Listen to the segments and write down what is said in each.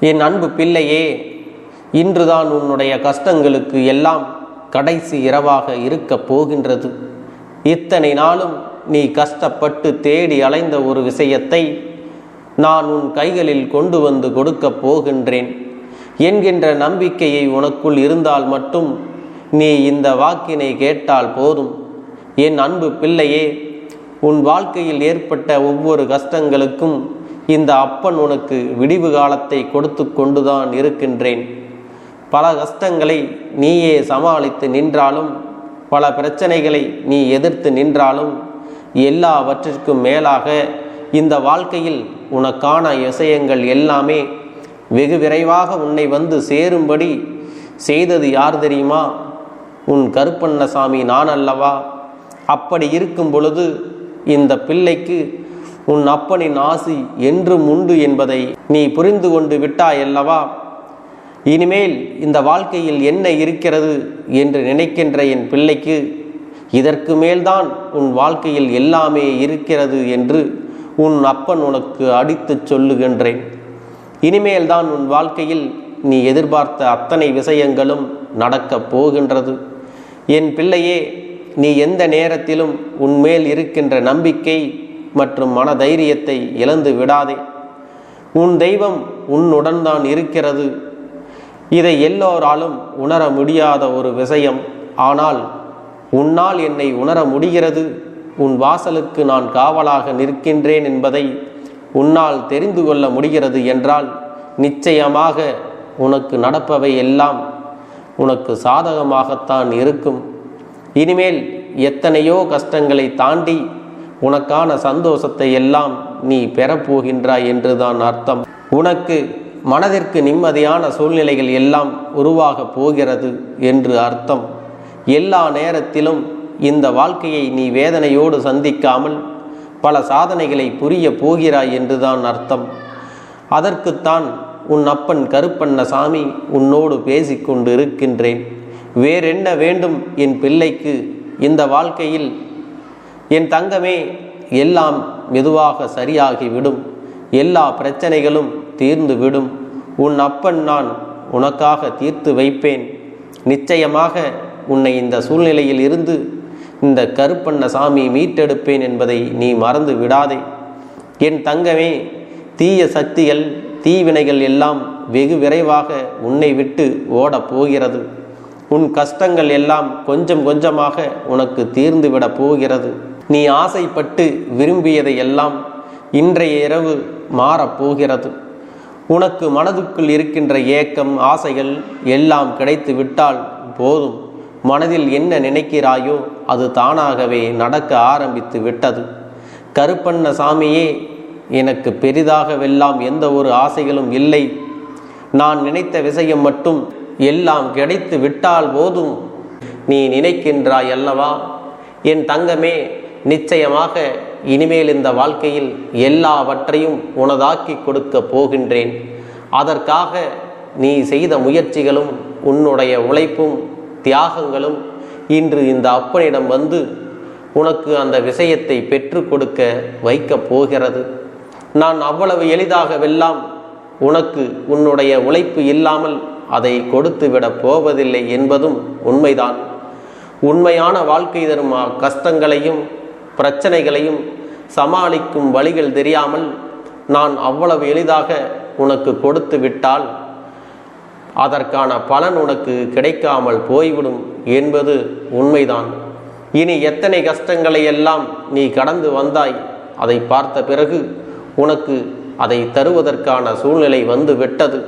என் அன்பு பிள்ளையே இன்றுதான் உன்னுடைய கஷ்டங்களுக்கு எல்லாம் கடைசி இரவாக இருக்கப் போகின்றது. இத்தனை நாளும் நீ கஷ்டப்பட்டு தேடி அலைந்த ஒரு விஷயத்தை நான் உன் கைகளில் கொண்டு வந்து கொடுக்கப் போகின்றேன். என்கின்ற நம்பிக்கையை உனக்குள் இருந்தால் மட்டும் நீ இந்த வாக்கினை கேட்டால் போதும். என் அன்பு பிள்ளையே உன் வாழ்க்கையில் ஏற்பட்ட ஒவ்வொரு கஷ்டங்களுக்கும் இந்த அப்பன் உனக்கு விடிவு காலத்தை கொடுத்து கொண்டுதான் இருக்கின்றேன். பல கஷ்டங்களை நீயே சமாளித்து நின்றாலும் பல பிரச்சனைகளை நீ எதிர்த்து நின்றாலும் எல்லாவற்றிற்கும் மேலாக இந்த வாழ்க்கையில் உனக்கான விஷயங்கள் எல்லாமே வெகு விரைவாக உன்னை வந்து சேரும்படி செய்தது யார் தெரியுமா? உன் கருப்பண்ணசாமி நான் அல்லவா? அப்படி இருக்கும் பொழுது இந்த பிள்ளைக்கு உன் அப்பனின் ஆசி என்றும் உண்டு என்பதை நீ புரிந்து கொண்டு விட்டாயல்லவா இனிமேல் இந்த வாழ்க்கையில் என்ன இருக்கிறது என்று நினைக்கின்ற என் பிள்ளைக்கு இதற்கு மேல்தான் உன் வாழ்க்கையில் எல்லாமே இருக்கிறது என்று உன் அப்பன் உனக்கு அடித்துச் சொல்லுகின்றேன். இனிமேல்தான் உன் வாழ்க்கையில் நீ எதிர்பார்த்த அத்தனை விஷயங்களும் நடக்கப் போகின்றது. என் பிள்ளையே நீ எந்த நேரத்திலும் உன்மேல் இருக்கின்ற நம்பிக்கை மற்றும் மன தைரியத்தை இழந்து விடாதே. உன் தெய்வம் உன்னுடன் தான் இருக்கிறது. இதை எல்லோராலும் உணர முடியாத ஒரு விஷயம். ஆனால் உன்னால் என்னை உணர முடிகிறது. உன் வாசலுக்கு நான் காவலாக நிற்கின்றேன் என்பதை உன்னால் தெரிந்து கொள்ள முடிகிறது என்றால் நிச்சயமாக உனக்கு நடப்பவை எல்லாம் உனக்கு சாதகமாகத்தான் இருக்கும். இனிமேல் எத்தனையோ கஷ்டங்களை தாண்டி உனக்கான சந்தோஷத்தை எல்லாம் நீ பெறப்போகின்றாய் என்றுதான் அர்த்தம். உனக்கு மனதிற்கு நிம்மதியான சூழ்நிலைகள் எல்லாம் உருவாக போகிறது என்று அர்த்தம். எல்லா நேரத்திலும் இந்த வாழ்க்கையை நீ வேதனையோடு சந்திக்காமல் பல சாதனைகளை புரிய போகிறாய் என்றுதான் அர்த்தம். அதற்குத்தான் உன் அப்பன் கருப்பண்ண சாமி உன்னோடு பேசிக்கொண்டு இருக்கின்றேன் வேறென்ன வேண்டும் என் பிள்ளைக்கு? இந்த வாழ்க்கையில் என் தங்கமே எல்லாம் மெதுவாக சரியாகிவிடும். எல்லா பிரச்சனைகளும் தீர்ந்து விடும் உன் அப்பன் நான் உனக்காக தீர்த்து வைப்பேன். நிச்சயமாக உன்னை இந்த சூழ்நிலையில் இருந்து இந்த கருப்பண்ண சாமி மீட்டெடுப்பேன் என்பதை நீ மறந்து விடாதே. என் தங்கமே தீய சக்திகள் தீவினைகள் எல்லாம் வெகு விரைவாக உன்னை விட்டு ஓடப் போகிறது. உன் கஷ்டங்கள் எல்லாம் கொஞ்சம் கொஞ்சமாக உனக்கு தீர்ந்துவிடப் போகிறது. நீ ஆசைப்பட்டு விரும்பியதை எல்லாம் இன்றைய இரவு மாறப்போகிறது உனக்கு மனதுக்குள் இருக்கின்ற ஏக்கம் ஆசைகள் எல்லாம் கிடைத்து விட்டால் போதும். மனதில் என்ன நினைக்கிறாயோ அது தானாகவே நடக்க ஆரம்பித்து விட்டது. கருப்பண்ண சாமியே எனக்கு பெரிதாகவெல்லாம் எந்த ஒரு ஆசைகளும் இல்லை. நான் நினைத்த விஷயம் மட்டும் எல்லாம் கிடைத்து விட்டால் போதும். நீ நினைக்கின்றாய் அல்லவா? என் தங்கமே நிச்சயமாக இனிமேல் இந்த வாழ்க்கையில் எல்லாவற்றையும் உனதாக்கி கொடுக்க போகின்றேன். அதற்காக நீ செய்த முயற்சிகளும் உன்னுடைய உழைப்பும் தியாகங்களும் இன்று இந்த அப்பனிடம் வந்து உனக்கு அந்த விஷயத்தை பெற்று கொடுக்க வைக்கப் போகிறது. நான் அவ்வளவு எளிதாகவெல்லாம் உனக்கு உன்னுடைய உழைப்பு இல்லாமல் அதை கொடுத்துவிடப் போவதில்லை என்பதும் உண்மைதான். உண்மையான வாழ்க்கை தரும் ஆ கஷ்டங்களையும் பிரச்சனைகளையும் சமாளிக்கும் வழிகள் தெரியாமல் நான் அவ்வளவு எளிதாக உனக்கு கொடுத்து விட்டால் அதற்கான பலன் உனக்கு கிடைக்காமல் போய்விடும் என்பது உண்மைதான். இனி எத்தனை கஷ்டங்களை எல்லாம் நீ கடந்து வந்தாய்? அதை பார்த்த பிறகு உனக்கு அதை தருவதற்கான சூழ்நிலை வந்து விட்டது.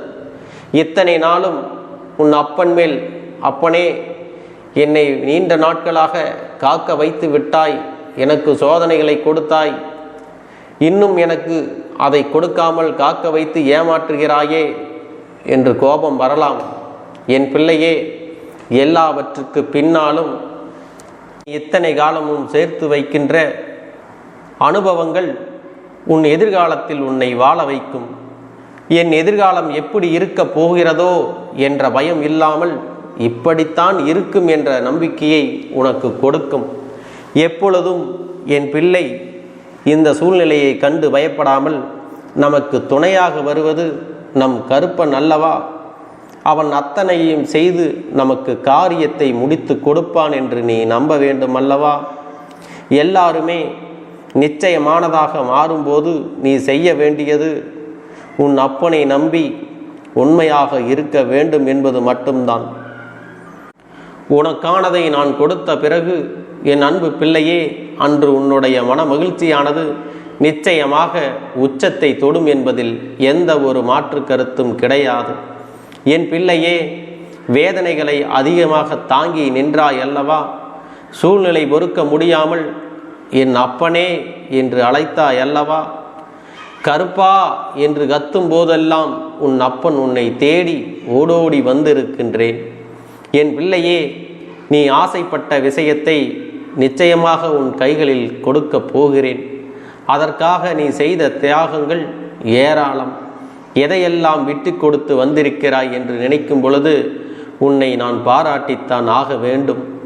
இத்தனை நாளும் உன் அப்பன் மேல் அப்பனே என்னை நீண்ட நாட்களாக காக்க வைத்து விட்டாய். எனக்கு சோதனைகளை கொடுத்தாய். இன்னும் எனக்கு அதை கொடுக்காமல் காக்க வைத்து ஏமாற்றுகிறாயே என்று கோபம் வரலாம். என் பிள்ளையே எல்லாவற்றுக்கு பின்னாலும் இத்தனை காலமும் சேர்த்து வைக்கின்ற அனுபவங்கள் உன் எதிர்காலத்தில் உன்னை வாழ வைக்கும். என் எதிர்காலம் எப்படி இருக்கப் போகிறதோ என்ற பயம் இல்லாமல் இப்படித்தான் இருக்கும் என்ற நம்பிக்கையை உனக்கு கொடுக்கும். எப்பொழுதும் என் பிள்ளை இந்த சூழ்நிலையை கண்டு பயப்படாமல் நமக்கு துணையாக வருவது நம் கருப்பன் அல்லவா? அவன் அத்தனையும் செய்து நமக்கு காரியத்தை முடித்து கொடுப்பான் என்று நீ நம்ப வேண்டும் அல்லவா? எல்லாருமே நிச்சயமானதாக மாறும்போது நீ செய்ய வேண்டியது உன் அப்பனை நம்பி உண்மையாக இருக்க வேண்டும் என்பது மட்டும்தான். உனக்கானதை நான் கொடுத்த பிறகு என் அன்பு பிள்ளையே அன்று உன்னுடைய மன மகிழ்ச்சியானது நிச்சயமாக உச்சத்தை தொடும் என்பதில் எந்த ஒரு மாற்று கருத்தும் கிடையாது. என் பிள்ளையே வேதனைகளை அதிகமாக தாங்கி நின்றாய் அல்லவா? சூழ்நிலை பொறுக்க முடியாமல் என் அப்பனே என்று அழைத்தாய் அல்லவா? கருப்பா என்று கத்தும் போதெல்லாம் உன் அப்பன் உன்னை தேடி ஓடோடி வந்திருக்கின்றேன். என் பிள்ளையே நீ ஆசைப்பட்ட விஷயத்தை நிச்சயமாக உன் கைகளில் கொடுக்கப் போகிறேன். அதற்காக நீ செய்த தியாகங்கள் ஏராளம். எதையெல்லாம் விட்டு கொடுத்து வந்திருக்கிறாய் என்று நினைக்கும் பொழுது உன்னை நான் பாராட்டித்தான் ஆக வேண்டும்.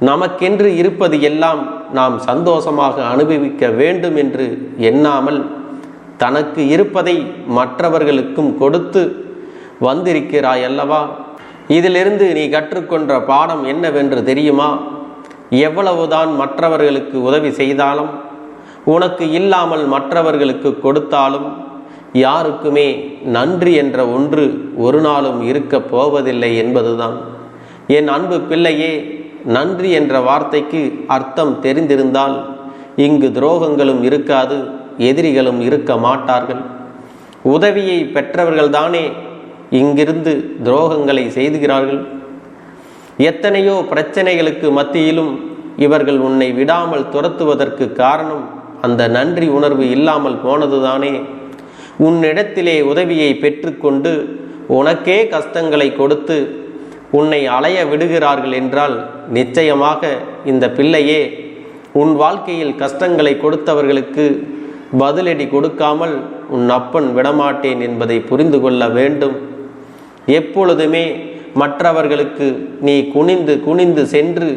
நமக்கென்று இருப்பது எல்லாம் நாம் சந்தோஷமாக அனுபவிக்க வேண்டும் என்று எண்ணாமல் தனக்கு இருப்பதை மற்றவர்களுக்கும் கொடுத்து வந்திருக்கிறாய் அல்லவா? இதிலிருந்து நீ கற்றுக்கொண்ட பாடம் என்னவென்று தெரியுமா? எவ்வளவுதான் மற்றவர்களுக்கு உதவி செய்தாலும் உனக்கு இல்லாமல் மற்றவர்களுக்கு கொடுத்தாலும் யாருக்குமே நன்றி என்ற ஒன்று ஒரு நாளும் இருக்கப் போவதில்லை என்பதுதான். என் அன்பு பிள்ளையே நன்றி என்ற வார்த்தைக்கு அர்த்தம் தெரிந்திருந்தால் இங்கு துரோகங்களும் இருக்காது எதிரிகளும் இருக்க மாட்டார்கள். உதவியை பெற்றவர்கள்தானே இங்கிருந்து துரோகங்களை செய்துகிறார்கள். எத்தனையோ பிரச்சனைகளுக்கு மத்தியிலும் இவர்கள் உன்னை விடாமல் துரத்துவதற்கு காரணம் அந்த நன்றி உணர்வு இல்லாமல் போனதுதானே. உன்னிடத்திலே உதவியை பெற்றுக்கொண்டு உனக்கே கஷ்டங்களை கொடுத்து உன்னை அலைய விடுகிறார்கள் என்றால் நிச்சயமாக இந்த பிள்ளையே உன் வாழ்க்கையில் கஷ்டங்களை கொடுத்தவர்களுக்கு பதிலடி கொடுக்காமல் உன் அப்பன் விடமாட்டேன் என்பதை புரிந்து கொள்ள வேண்டும். எப்பொழுதுமே மற்றவர்களுக்கு நீ குனிந்து குனிந்து சென்று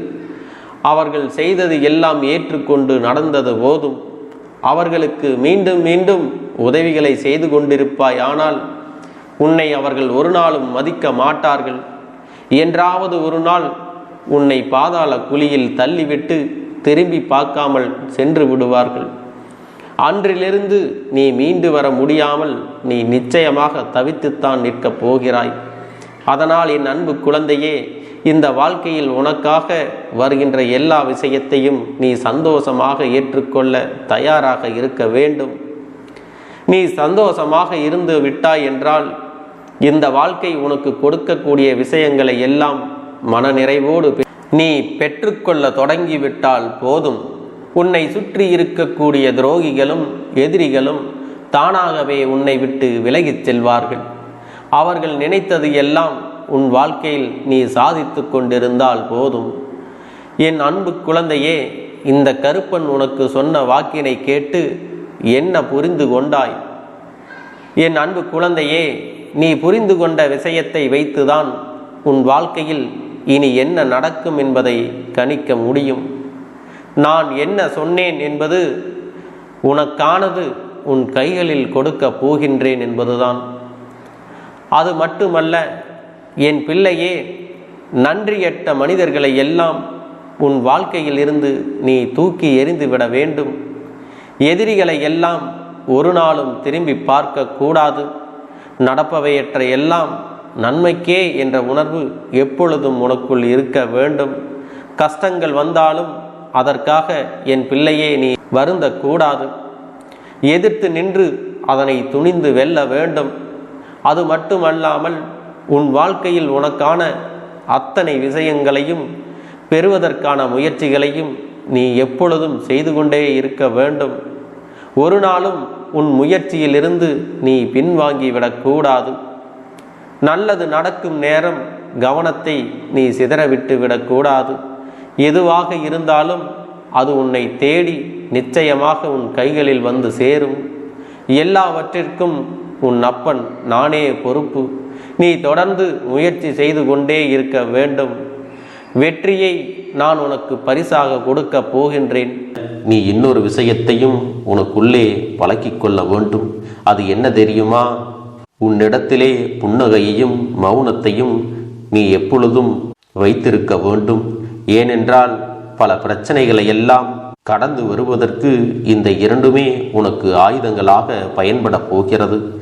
அவர்கள் செய்தது எல்லாம் ஏற்றுக்கொண்டு நடந்தது போதும். அவர்களுக்கு மீண்டும் மீண்டும் உதவிகளை செய்து கொண்டிருப்பாய். ஆனால் உன்னை அவர்கள் ஒரு நாளும் மதிக்க மாட்டார்கள். என்றாவது ஒரு நாள் உன்னை பாதாள குழியில் தள்ளிவிட்டு திரும்பி பார்க்காமல் சென்று விடுவார்கள். அன்றிலிருந்து நீ மீண்டு வர முடியாமல் நீ நிச்சயமாக தவித்துத்தான் நிற்கப் போகிறாய். அதனால் என் அன்பு குழந்தையே இந்த வாழ்க்கையில் உனக்காக வருகின்ற எல்லா விஷயத்தையும் நீ சந்தோஷமாக ஏற்றுக்கொள்ள தயாராக இருக்க வேண்டும். நீ சந்தோஷமாக இருந்து விட்டாய் என்றால் இந்த வாழ்க்கை உனக்கு கொடுக்கக்கூடிய விஷயங்களை எல்லாம் மனநிறைவோடு நீ பெற்றுக்கொள்ள தொடங்கிவிட்டால் போதும். உன்னை சுற்றி இருக்கக்கூடிய துரோகிகளும் எதிரிகளும் தானாகவே உன்னை விட்டு விலகிச் செல்வார்கள். அவர்கள் நினைத்தது எல்லாம் உன் வாழ்க்கையில் நீ சாதித்து கொண்டிருந்தால் போதும். என் அன்பு குழந்தையே இந்த கருப்பன் உனக்கு சொன்ன வாக்கினை கேட்டு என்ன புரிந்து கொண்டாய்? என் அன்பு குழந்தையே நீ புரிந்து கொண்ட விஷயத்தை வைத்துதான் உன் வாழ்க்கையில் இனி என்ன நடக்கும் என்பதை கணிக்க முடியும். நான் என்ன சொன்னேன் என்பது உனக்கானது உன் கைகளில் கொடுக்க போகின்றேன் என்பதுதான். அது மட்டுமல்ல என் பிள்ளையே நன்றியற்ற மனிதர்களை எல்லாம் உன் வாழ்க்கையில் இருந்து நீ தூக்கி எறிந்துவிட வேண்டும். எதிரிகளை எல்லாம் ஒரு நாளும் திரும்பி பார்க்க கூடாது. நடப்பவையற்ற எல்லாம் நன்மைக்கே என்ற உணர்வு எப்பொழுதும் உனக்குள் இருக்க வேண்டும். கஷ்டங்கள் வந்தாலும் அதற்காக என் பிள்ளையே நீ வருந்தக்கூடாது எதிர்த்து நின்று அதனை துணிந்து வெல்ல வேண்டும். அது மட்டுமல்லாமல் உன் வாழ்க்கையில் உனக்கான அத்தனை விஷயங்களையும் பெறுவதற்கான முயற்சிகளையும் நீ எப்பொழுதும் செய்து கொண்டே இருக்க வேண்டும். ஒரு நாளும் உன் முயற்சியிலிருந்து நீ பின்வாங்கிவிடக்கூடாது நல்லது நடக்கும் நேரம் கவனத்தை நீ சிதறவிட்டு விடக்கூடாது. எதுவாக இருந்தாலும் அது உன்னை தேடி நிச்சயமாக உன் கைகளில் வந்து சேரும். எல்லாவற்றிற்கும் உன் அப்பன் நானே பொறுப்பு. நீ தொடர்ந்து முயற்சி செய்து கொண்டே இருக்க வேண்டும். வெற்றியை நான் உனக்கு பரிசாக கொடுக்க போகின்றேன். நீ இன்னொரு விஷயத்தையும் உனக்குள்ளே பழக்கிக் கொள்ள வேண்டும். அது என்ன தெரியுமா? உன்னிடத்திலே புன்னகையையும் மௌனத்தையும் நீ எப்பொழுதும் வைத்திருக்க வேண்டும். ஏனென்றால் பல பிரச்சனைகளை எல்லாம் கடந்து வருவதற்கு இந்த இரண்டுமே உனக்கு ஆயுதங்களாக பயன்பட போகிறது.